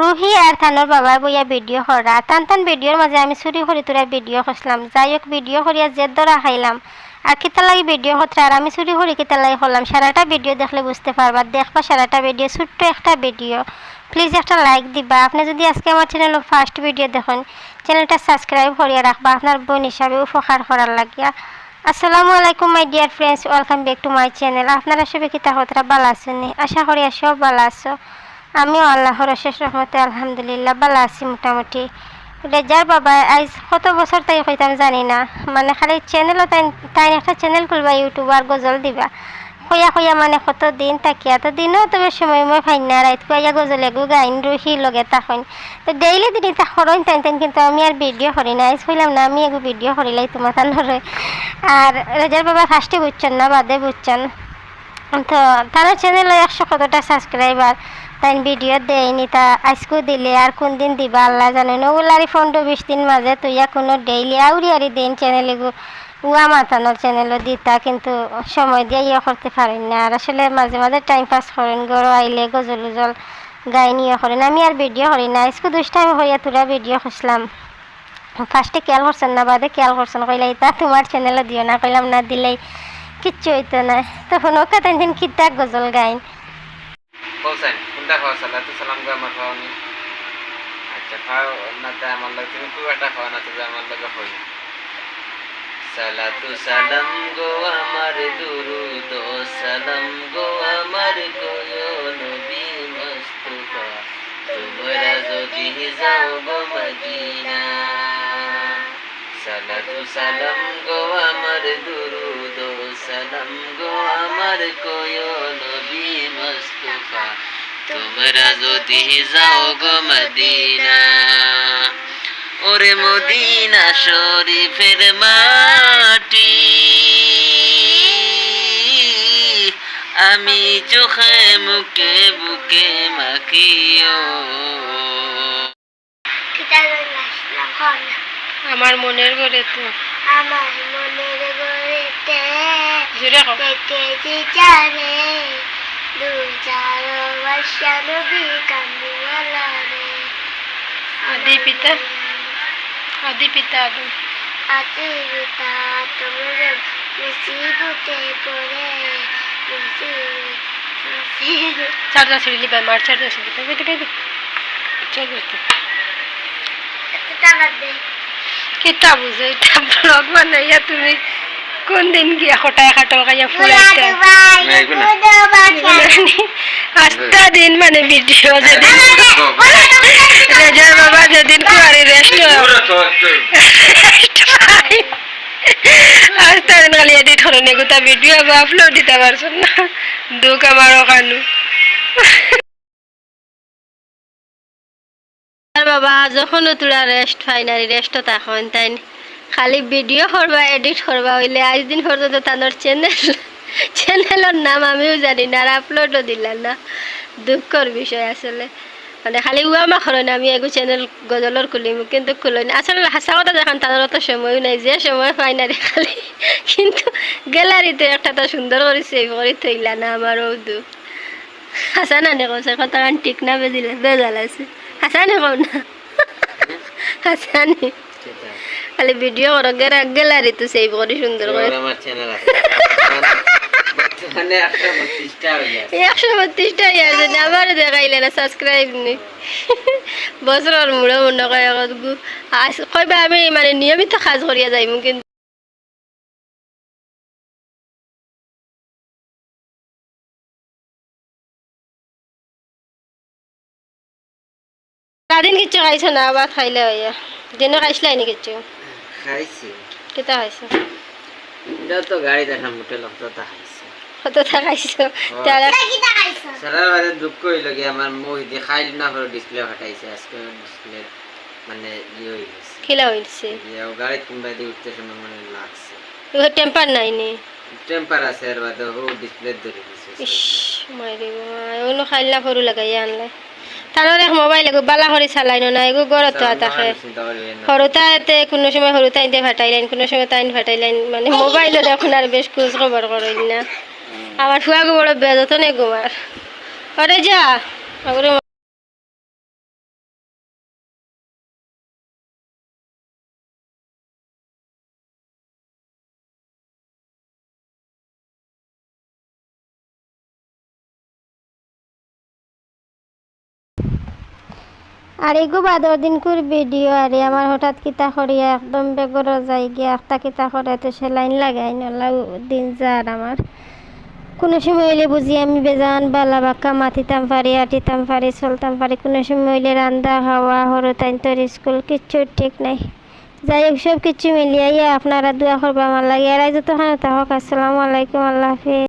রুহি আর থানোর বাবার বইয়া ভিডিও করা টান টান ভিডিওর মাঝে আমি চুরি করি তোরা ভিডিও করছিলাম যাই হোক ভিডিও করিয়া জেদ ধরা খাইলাম। আর কিতা লাগি ভিডিও করতে আর আমি চুরি করি কিতা লাগি করলাম সারাটা ভিডিও দেখলে বুঝতে পারবা দেখবা সারাটা ভিডিও ছোট্ট একটা ভিডিও প্লিজ একটা লাইক দিবা। আপনি যদি আজকে আমার চ্যানেল ফার্স্ট ভিডিও দেখেন চ্যানেলটা সাবস্ক্রাইব করিয়া রাখবা আপনার বোন হিসাবে উপকার করার লাগিয়া। আসসালামু আলাইকুম my dear friends welcome back to my channel আপনারা সবাই কিতা হতরা ভালো আছেন? আশা করি সব ভালো আছো। আমিও আল্লাহর শেষ রহমতে আলহামদুলিল্লাহ ভালো আছি মোটামুটি। রেজার বাবা, আজ কত বছর তাই কইতাম জানি না। মানে খালি চ্যানেলও তাই তাই একটা চ্যানেল খুলবা ইউটিউব আর গজল দিবা। কইয়া কইয়া মানে কত দিন তাকিয়া। তো দিনও তবে সময় মই ফাইন না, রাইত কইয়া গজল এগু গাইন রুহি লগে তাখন তো ডেইলি দিন তা খরইন টাইম টাইম কিন্তু আমি আর ভিডিও করি না। আজ কইলাম না, আমি এগু ভিডিও করিলাই তোমার তানরে আর রেজার বাবা ফার্স্টে বুঝছেন না, বাদে বুঝছেন। তো তার চ্যানেলে একশো কতটা সাবস্ক্রাইবার তাই ভিডিও দেয়নি, তা আজকেও দিলে, আর কোন দিন দিবা আল্লাহ জানে। না ওগুলারি পনেরো বিশ দিন মাঝে তুইয়া কোনো ডেইলি আউরি আরি দিন চ্যানেলে উয়া মাতানোর চ্যানেলও দিতা, কিন্তু সময় দিয়ে ইয়ে করতে পারেন না। আর আসলে মাঝে মাঝে টাইম পাস করেন, গরো আইলে গজল উজল গাই নিয়ে করেন। আমি আর ভিডিও করি না, আজকে দুষ্টামি হইয়া তোরা ভিডিও খুঁজলাম। ফার্স্টে খেয়াল করছেন না, বাদে খেয়াল করছেন, কইলা, ইতা তোমার চ্যানেলে দিও না। কইলাম, না, দিলেই কিচ্ছু হইতো না। তখন ওকে তেন কিতা গজল গাইন। হোসেন কোনটা খাওয়া সালা তো সালাম, গো, আমার খাওয়ানি। আচ্ছা খাও না তা আমার লাগে, তুমি খুব একটা খাওয়া না, তবে আমার লাগে হই সালাতু সালাম, গো, আমার দুরুদ। সালাম, গো, আমার কোয়ো নবী মুস্তাফা। তোমরা যদি যাও গো মদিনা। সালাতু সালাম, গো, আমার দুরুদ। সালাম গো আমার কোয়ো নবী মুস্তাফা। তোমরা যদি যাও গো মদিনা ওরে মদিনা শরীফের মাটি। আমি চোখে মুখে বুকে মাখিও। আমার মনের ঘরে তো। আমার মনের जोरे कहो देखे जी जाने दू चारो वर्षनु भी कमी वालाने आदि पिता आदि पिता आदि। आदि पिता तुम जब मुसीबते पड़े मुसीबत। चार दस रिली बाय मार चार दस रिली बेटे बेटे। क्या करते? कितना बदले कितना बुझे? इतना ब्लॉग बनाया तुम्हें? কোন দিন গিয়া খটায় খাটো খাইয়া। দুবাই আটটা দিন মানে ভিডিও যেদিন। রেজার বাবা যেদিন কুয়ারি রেস্ট আটটা দিন খালি এডিট করে নেগুতা ভিডিও আপলোড দিতে পারছ না। দুঃখ আমারও কানু বাবা যখনও তোরা রেস্ট পাই না রেস্ট তখন তাই খালি ভিডিও করবা এডিট করবা, হইলে আজ দিন পর্যন্ত তাদের চ্যানেল চ্যানেলের নাম আমিও জানি না আর আপলোডও দিলাম না। দুঃখর বিষয় আসলে। মানে খালি উয়া মা না, আমি এগু চ্যানেল গজলর খুলিম, কিন্তু খুলো না আসলে হাসা কথা দেখান তাদের অত সময়ও নাই, যে সময় পাই না রে খালি, কিন্তু গ্যালারিতে একটা তো সুন্দর করে সেভ করে থইলা না, আমারও দু হাসা না নে কছে কথা কান ঠিক না বেজিলে, বেজাল আছে। হাসা নে কও না। হাসা নে খালি ভিডিও করো গ্যালারি তো সেভ করে সুন্দর করে। আমার চ্যানেল আছে। বর্তমানে একটা বত্রিশটা একশো বত্রিশটা ইয়ার যদি আবার দেখাইলে না সাবস্ক্রাইব নি। বছরের মুড়ে মনে আগত কইবা আমি মানে নিয়মিত কাজ করিয়া যাইম কিন্তু সারাদিন কিচ্ছু খাইছো না আবার খাইলে হইয়া দিনে খাইছিলাই নি কিচ্ছু। খাইছি কেতা খাইছো এটাও তো গাড়ি দেখা মোটে লোক তো খাইছে কতটা খাইছো তাহলে সারার বাদে দুঃখ হইল কি আমার মুখ দিয়ে খাইল না করে ডিসপ্লে ফাটাইছে আজকে ডিসপ্লে মানে ইয়ে গেছে। খিলা হইছে ইয়ে গাড়ি কিংবা দিয়ে উঠতে সময় মানে লাগছে। ওর টেম্পার নাই নি? টেম্পার আছে এর বাদে ও ডিসপ্লে ধরে দিছে ইস মারি ওগুলো খাইলা সৰু লগাই আনলে তাৰৰ এক মোবাইল এগো বালা কৰি চালাই না এগো গড়ত তো থাকে চিন্তা করবে না। সৰু তাইতে কোনো সময় সৰু ফাটাই লাইন কোনো সময় তাইন লাইন মানে মোবাইলত এখন আর বেশ খোঁজ খবর করেন না। আমার ফুয়াগো বড় বেজত নেই গোমার অরে যা আর এগো বাদর দিন কুর ভিডিও, আরে আমার হঠাৎ কিতা করিয়া একদম বেগর যাই গিয়া, একটা কিতা করে তো সেলাইন লাগাই নলা দিন যার আমার। কোনো সময় হইলে বুঝি আমি বেজান, বালা বাক্কা, মাতিতাম পারি, আটিতাম পারি, চলতাম পারি, কোনো সময় হইলে রান্দা খাওয়া হরো তাই তোর স্কুল, কিচ্ছু ঠিক নাই। যাই হোক সব কিছু মিলিয়ে আপনারা দোয়া করব আমার লাগে। এরাই যতক্ষণ থাকক, আসসালামু আলাইকুম, আল্লাহ হাফিজ।